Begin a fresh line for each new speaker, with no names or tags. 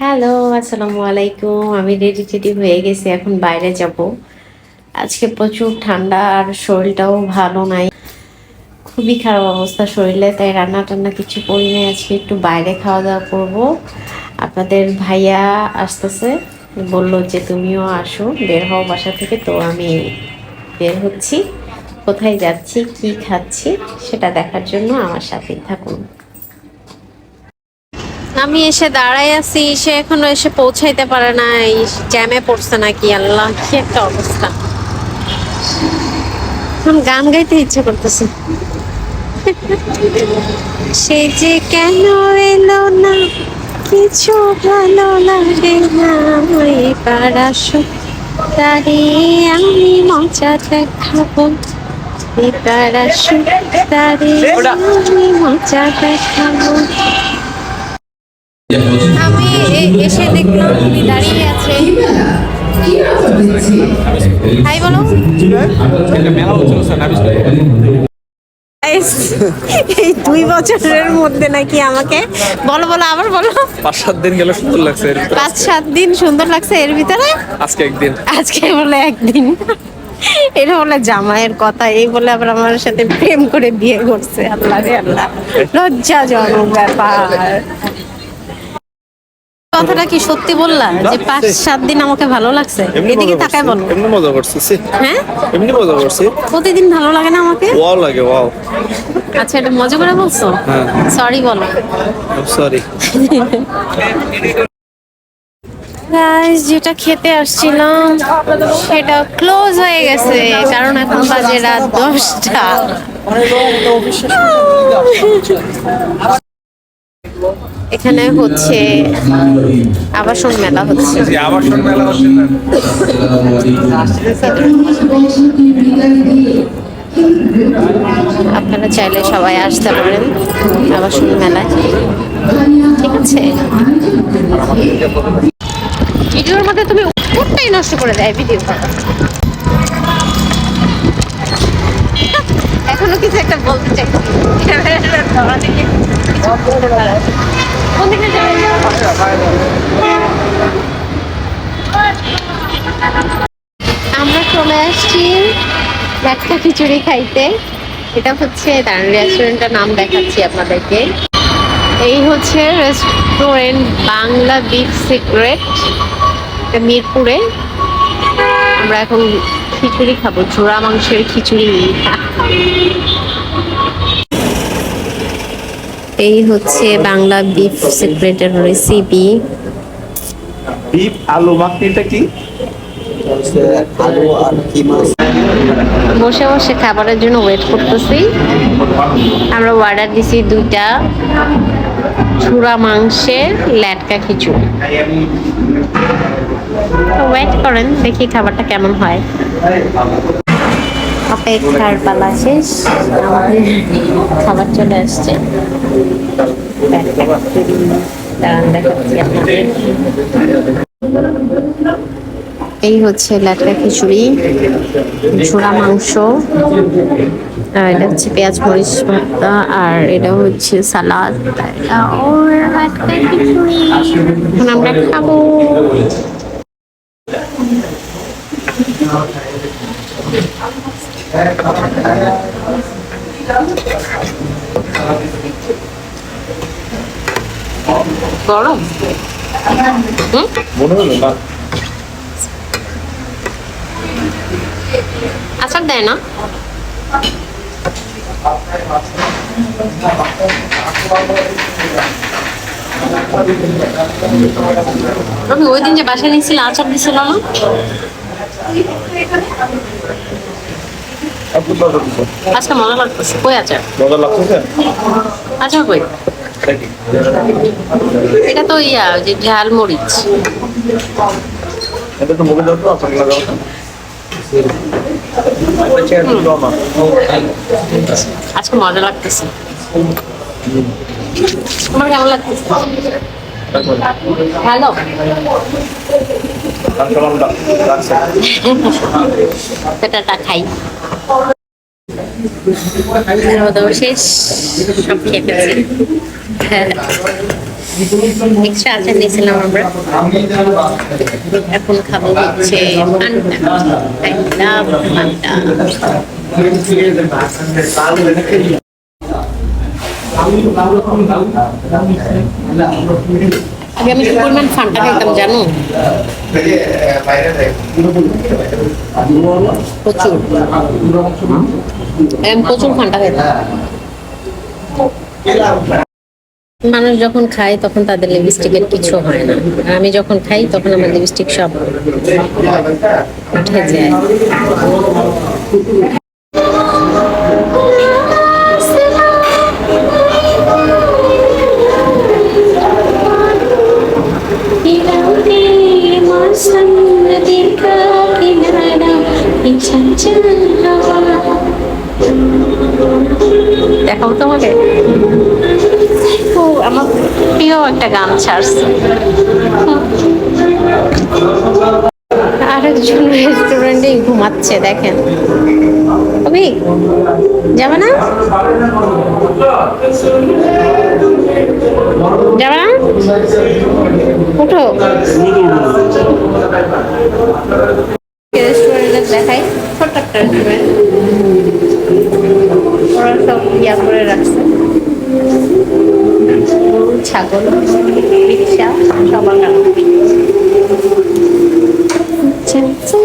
Hello আসসালামু আলাইকুম। আমি রেডি টেডি হয়ে গেছি, এখন বাইরে যাব। আজকে প্রচুর ঠান্ডা আর শরীরটাও ভালো নাই। খুবই খারাপ অবস্থা শরীরে, তাই রান্না টান্না কিছু করি নাই। আজকে একটু বাইরে খাওয়া দাওয়া করব। আপনাদের ভাইয়া আসতেছে, বলল যে তুমিও আসো, বের হও বাসা থেকে। তো আমি বের হচ্ছি। কোথায় যাচ্ছি, কি খাচ্ছি, সেটা দেখার জন্য আমার সাথেই থাকুন। আমি এসে দাঁড়াই আছি সে এখনও এসে পৌঁছাইতে পারে না এই জ্যামে পড়ছে নাকি আল্লাহ কি একটা অবস্থা। এখন গান গাইতে ইচ্ছে করতেছে। সে যে কেন এলো না কিছু ভালো লাগে না ওই পাড়াশো। দাঁড়িয়ে আমি মজা দেখাবো এই পাড়াশো। দাঁড়িয়ে আমি মজা দেখাবো। আমি এসে দেখলাম উনি দাঁড়িয়ে আছে হাই বলো। এই দুই বছরের মধ্যে নাকি আমাকে বলো বলো আবার বলো।
পাঁচ সাত দিন গেলে সুন্দর লাগছে এর ভিতরে।
পাঁচ সাত দিন সুন্দর লাগছে এর ভিতরে?
আজকে একদিন।
আজকে বলে একদিন। এটা বলে জামাইয়ের কথা এই বলে আবার আমার সাথে প্রেম করে বিয়ে করছে। আল্লাহ রে আল্লাহ। লজ্জাজনক ব্যাপার। কথাটা কি সত্যি বললা? যে পাঁচ সাত দিন আমাকে ভালো লাগছে? এদিকে তাকায় বলো।
এমনি মজা করছি
হ্যাঁ?
এমনি মজা করছি।
প্রতিদিন ভালো লাগে না আমাকে?
ওয়াও লাগে ওয়াও।
আচ্ছা এটা মজা করে বলছো?
হ্যাঁ।
সরি বলো।
সরি
গাইস যেটা খেতে আসছিলাম সেটা ক্লোজ হয়ে গেছে কারণ এখন বাজে রাত দশটা। এখানে হচ্ছে আবাসন মেলা হচ্ছে।
আবাসন মেলা হচ্ছে
আপনারা চাইলে সবাই আসতে পারেন আবাসন মেলায়। ঠিক আছে। ভিডিওর মধ্যে তুমি উত্তরটাই নষ্ট করে দেয় ভিডিও। এখনও কিছু একটা বলতে চাইছি আমরা চলে আসছি একটা খিচুড়ি খাইতে। এটা হচ্ছে দাঁড়ান রেস্টুরেন্টের নাম দেখাচ্ছি আপনাদেরকে। এই হচ্ছে রেস্টুরেন্ট বাংলা বিফ সিক্রেট মিরপুরে। আমরা এখন খিচুড়ি খাব, ঝোড়া মাংসের খিচুড়ি। এই হচ্ছে বাংলা বিফ সিক্রেটের রেসিপি
বিফ আলু মাখনিটা কি
আলু আর কি?
বসে বসে খাবারের জন্য ওয়েট করতেছি। আমরা অর্ডার দিছি দুইটা ছুরা মাংসের ল্যাটকা খিচুড়ি। তো ওয়েট করেন দেখি খাবারটা কেমন হয়। অপেক্ষার পালা শেষ আমাদের খাবার চলে আসছে। এই হচ্ছে ল্যাটকা খিচুড়ি ছোড়া মাংস, আর এটা হচ্ছে পেঁয়াজ মরিচ ভর্তা, আর এটা হচ্ছে সালাদ। এখন আমরা খাব। গরম? হুম? আচার দেয় না? আমি ওই দিন যে বাসায় নিয়েছিল আচার দিছিল না?
দিছো
আজকে মজা লাগতেছে। কই আচার?
মজা লাগছে
আচার কই? এটা তো ইয়া যে ঝাল মরিচ।
এটা তো মুখে দাও তো আপনার লাগাও
আজকে মজা লাগতেছে। তোমার কেমন লাগতেছে? ভালো?
কেমন
খাই। খাওয়া দাওয়া শেষ আচার নিয়েছিলাম আমরা। এখন খাব হচ্ছে আমি ফান্টা জানো? প্রচুর। প্রচুর ফান্টা মানুষ যখন খায় তখন তাদের লিপস্টিকের কিছু হয় না। আমি যখন খাই তখন আমার লিপস্টিক সব উঠে যায়। দেখাও তোমাকে ও আমার প্রিয় একটা গান ছাড়ছে। আরেকজন রেস্টুরেন্টে ঘুমাচ্ছে দেখেন। কবি যাবে না? যাবে না? উঠো। রেস্টুরেন্টে দেখাই ছোট্ট একটা রেস্টুরেন্ট ওরা সব ইয়া করে রাখছে গরু, ছাগল রিক্সা সবার কারণ আচ্ছা, আচ্ছা।